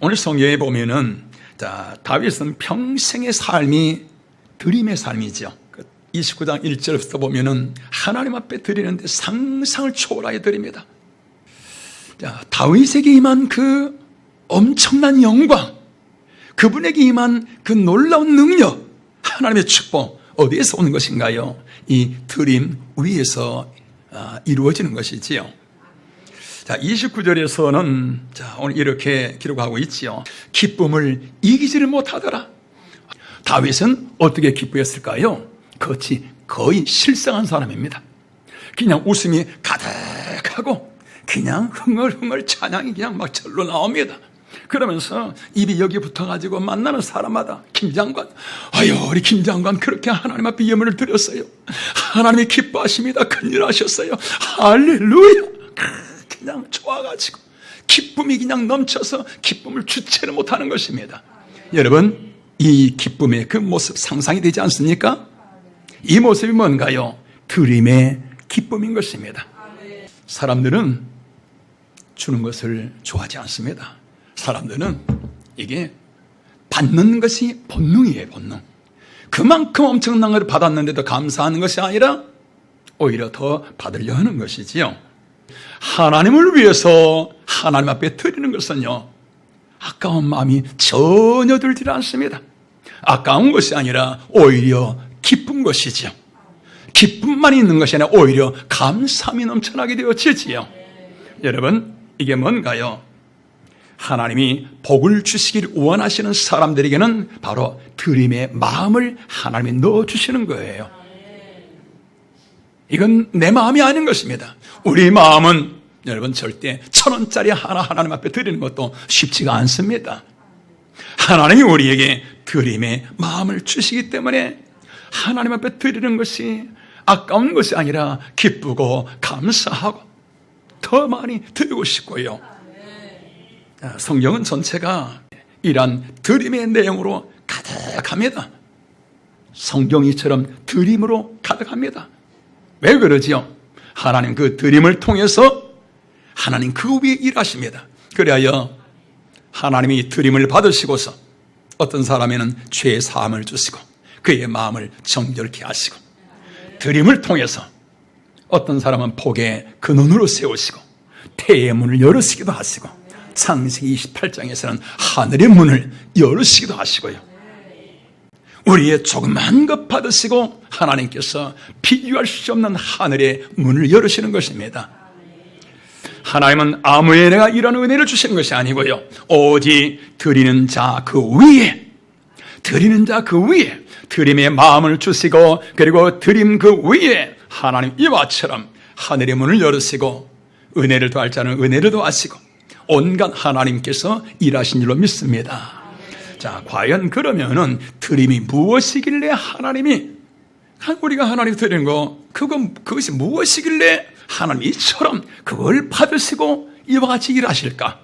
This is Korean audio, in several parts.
오늘 성경에 보면은 자, 다윗은 평생의 삶이 드림의 삶이죠. 그 29장 1절부터 보면은 하나님 앞에 드리는데 상상을 초월하여 드립니다. 자, 다윗에게 임한 그 엄청난 영광, 그분에게 임한 그 놀라운 능력, 하나님의 축복, 어디에서 오는 것인가요? 이 드림 위에서 아, 이루어지는 것이지요. 자, 29절에서는 자, 오늘 이렇게 기록하고 있지요. 기쁨을 이기지를 못하더라. 다윗은 어떻게 기쁘였을까요? 그것이 거의 실상한 사람입니다. 그냥 웃음이 가득하고 그냥 흥얼흥얼 찬양이 그냥 막 절로 나옵니다. 그러면서 입이 여기 붙어가지고 만나는 사람마다 김장관, 아유 우리 김장관 그렇게 하나님 앞에 예물을 드렸어요. 하나님이 기뻐하십니다. 큰일 하셨어요. 할렐루야. 그냥 좋아가지고 기쁨이 그냥 넘쳐서 기쁨을 주체를 못하는 것입니다. 여러분 이 기쁨의 그 모습 상상이 되지 않습니까? 이 모습이 뭔가요? 드림의 기쁨인 것입니다. 사람들은 주는 것을 좋아하지 않습니다. 사람들은 이게 받는 것이 본능이에요, 본능. 그만큼 엄청난 걸 받았는데도 감사하는 것이 아니라 오히려 더 받으려 하는 것이지요. 하나님을 위해서 하나님 앞에 드리는 것은요, 아까운 마음이 전혀 들지 않습니다. 아까운 것이 아니라 오히려 기쁜 것이지요. 기쁨만 있는 것이 아니라 오히려 감사함이 넘쳐나게 되어지지요. 여러분, 이게 뭔가요? 하나님이 복을 주시길 원하시는 사람들에게는 바로 드림의 마음을 하나님이 넣어주시는 거예요. 이건 내 마음이 아닌 것입니다. 우리 마음은 여러분 절대 천 원짜리 하나 하나님 앞에 드리는 것도 쉽지가 않습니다. 하나님이 우리에게 드림의 마음을 주시기 때문에 하나님 앞에 드리는 것이 아까운 것이 아니라 기쁘고 감사하고 더 많이 드리고 싶고요. 성경은 전체가 이러한 드림의 내용으로 가득합니다. 성경이처럼 드림으로 가득합니다. 왜 그러지요? 하나님 그 드림을 통해서 하나님 그 위에 일하십니다. 그래야 하나님이 드림을 받으시고서 어떤 사람에는 죄의 사함을 주시고 그의 마음을 정결케 하시고 드림을 통해서 어떤 사람은 복의 근원으로 세우시고 태의 문을 열으시기도 하시고 창세기 28장에서는 하늘의 문을 열으시기도 하시고요. 우리의 조그만 것 받으시고 하나님께서 비교할 수 없는 하늘의 문을 열으시는 것입니다. 하나님은 아무 은혜가 이런 은혜를 주시는 것이 아니고요. 오직 드리는 자 그 위에 드리는 자 그 위에 드림의 마음을 주시고 그리고 드림 그 위에 하나님 이와처럼 하늘의 문을 열으시고 은혜를 더할 자는 은혜를 더하시고 온갖 하나님께서 일하신 줄로 믿습니다. 자, 과연 그러면은 드림이 무엇이길래 하나님이 우리가 하나님 드리는 거 그건 그것이 무엇이길래 하나님 이처럼 그걸 받으시고 이와 같이 일하실까?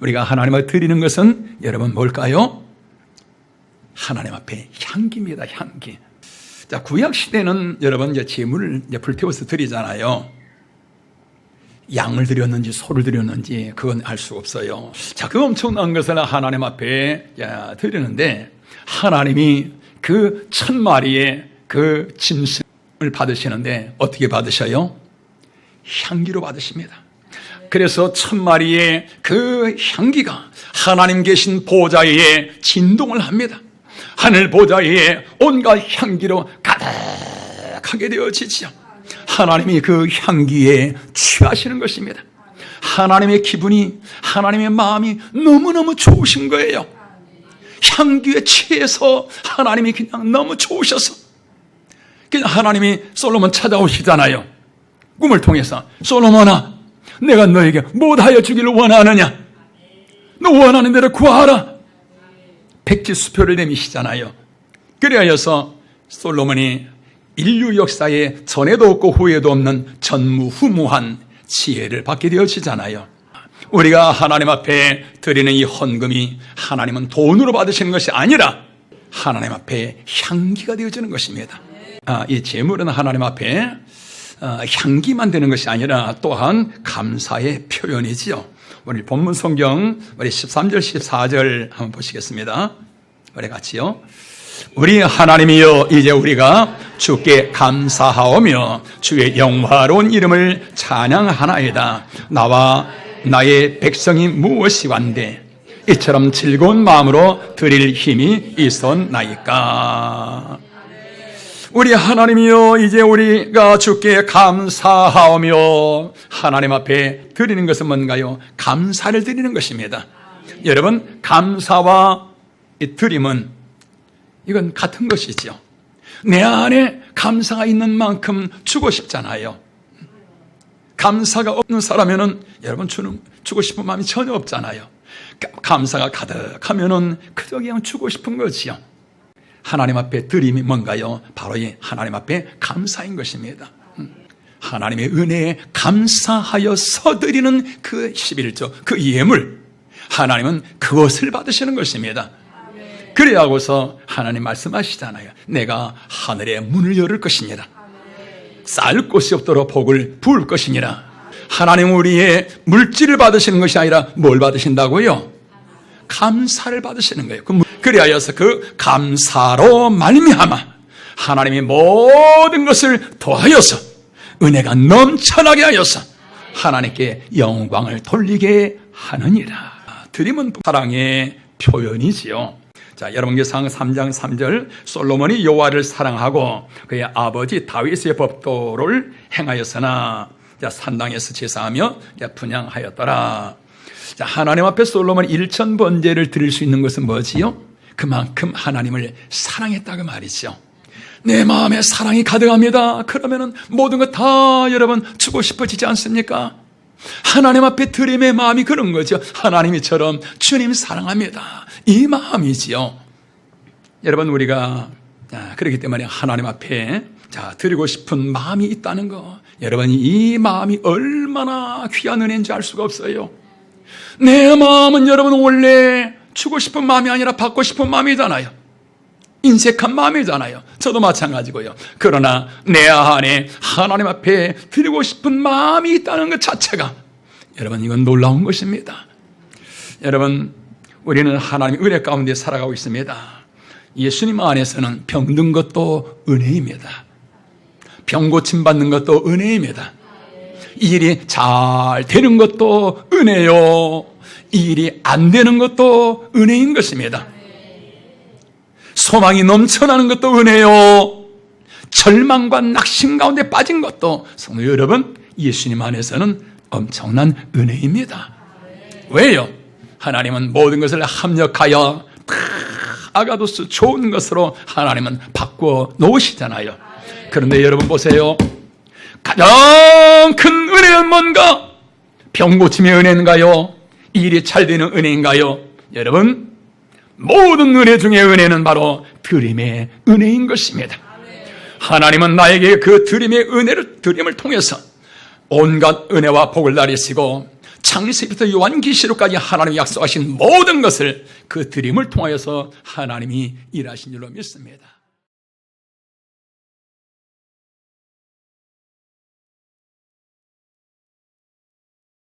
우리가 하나님을 드리는 것은 여러분 뭘까요? 하나님 앞에 향기입니다, 향기. 자, 구약 시대는 여러분 이제 제물을 이제 불태워서 드리잖아요. 양을 드렸는지 소를 드렸는지 그건 알 수 없어요. 자, 그 엄청난 것을 하나님 앞에 드리는데 하나님이 그 천 마리의 그 짐승을 받으시는데 어떻게 받으셔요? 향기로 받으십니다. 그래서 천 마리의 그 향기가 하나님 계신 보좌에 진동을 합니다. 하늘 보좌에 온갖 향기로 가득하게 되어지지요. 하나님이 그 향기에 취하시는 것입니다. 하나님의 기분이, 하나님의 마음이 너무너무 좋으신 거예요. 향기에 취해서 하나님이 그냥 너무 좋으셔서 그냥 하나님이 솔로몬 찾아오시잖아요. 꿈을 통해서 솔로몬아, 내가 너에게 못하여 주기를 원하느냐? 너 원하는 대로 구하라. 백지 수표를 내미시잖아요. 그래야여서 솔로몬이 인류 역사에 전에도 없고 후에도 없는 전무후무한 지혜를 받게 되어지잖아요. 우리가 하나님 앞에 드리는 이 헌금이 하나님은 돈으로 받으시는 것이 아니라 하나님 앞에 향기가 되어지는 것입니다. 아, 이 재물은 하나님 앞에 아, 향기만 되는 것이 아니라 또한 감사의 표현이지요. 우리 본문 성경 우리 13절 14절 한번 보시겠습니다. 우리 같이요. 우리 하나님이여 이제 우리가 주께 감사하오며 주의 영화로운 이름을 찬양하나이다. 나와 나의 백성이 무엇이완데 이처럼 즐거운 마음으로 드릴 힘이 있었나이까. 우리 하나님이여 이제 우리가 주께 감사하오며 하나님 앞에 드리는 것은 뭔가요? 감사를 드리는 것입니다. 여러분 감사와 이 드림은 이건 같은 것이죠. 내 안에 감사가 있는 만큼 주고 싶잖아요. 감사가 없는 사람에는 여러분 주는 주고 싶은 마음이 전혀 없잖아요. 감사가 가득하면은 그저 그냥 주고 싶은 거지요. 하나님 앞에 드림이 뭔가요? 바로 이 하나님 앞에 감사인 것입니다. 음. 하나님의 은혜에 감사하여 서 드리는 그 11조, 그 예물. 하나님은 그것을 받으시는 것입니다. 그래 하고서 하나님 말씀하시잖아요. 내가 하늘의 문을 열을 것이니라. 쌀 곳이 없도록 복을 부을 것이니라. 하나님 우리의 물질을 받으시는 것이 아니라 뭘 받으신다고요? 감사를 받으시는 거예요. 그 그리하여서 그 감사로 말미암아 하나님이 모든 것을 도하여서 은혜가 넘쳐나게 하여서 하나님께 영광을 돌리게 하느니라. 드림은 사랑의 표현이지요. 자, 여러분께서 3장 3절 솔로몬이 여호와를 사랑하고 그의 아버지 다윗의 법도를 행하였으나 자, 산당에서 제사하며 분양하였더라. 자, 하나님 앞에 솔로몬 1천 번제를 드릴 수 있는 것은 뭐지요? 그만큼 하나님을 사랑했다고 말이죠. 내 마음에 사랑이 가득합니다. 그러면은 모든 것 다 여러분 주고 싶어지지 않습니까? 하나님 앞에 드림의 마음이 그런 거죠. 하나님이처럼 주님 사랑합니다. 이 마음이지요. 여러분 우리가 그렇기 때문에 하나님 앞에 자 드리고 싶은 마음이 있다는 거. 여러분 이 마음이 얼마나 귀한 은혜인지 알 수가 없어요. 내 마음은 여러분 원래 주고 싶은 마음이 아니라 받고 싶은 마음이잖아요. 인색한 마음이잖아요. 저도 마찬가지고요. 그러나 내 안에 하나님 앞에 드리고 싶은 마음이 있다는 것 자체가 여러분 이건 놀라운 것입니다. 여러분 우리는 하나님의 은혜 가운데 살아가고 있습니다. 예수님 안에서는 병든 것도 은혜입니다. 병 고침 받는 것도 은혜입니다. 일이 잘 되는 것도 은혜요. 일이 안 되는 것도 은혜인 것입니다. 소망이 넘쳐나는 것도 은혜요. 절망과 낙심 가운데 빠진 것도 성도 여러분 예수님 안에서는 엄청난 은혜입니다. 왜요? 하나님은 모든 것을 합력하여 다 아가도스 좋은 것으로 하나님은 바꾸어 놓으시잖아요. 그런데 여러분 보세요. 가장 큰 은혜는 뭔가? 병 고침의 은혜인가요? 일이 잘 되는 은혜인가요? 여러분, 모든 은혜 중에 은혜는 바로 드림의 은혜인 것입니다. 하나님은 나에게 그 드림의 은혜를 드림을 통해서 온갖 은혜와 복을 나리시고 창세부터 요한기시록까지 하나님이 약속하신 모든 것을 그 드림을 통하여서 하나님이 일하신 줄로 믿습니다.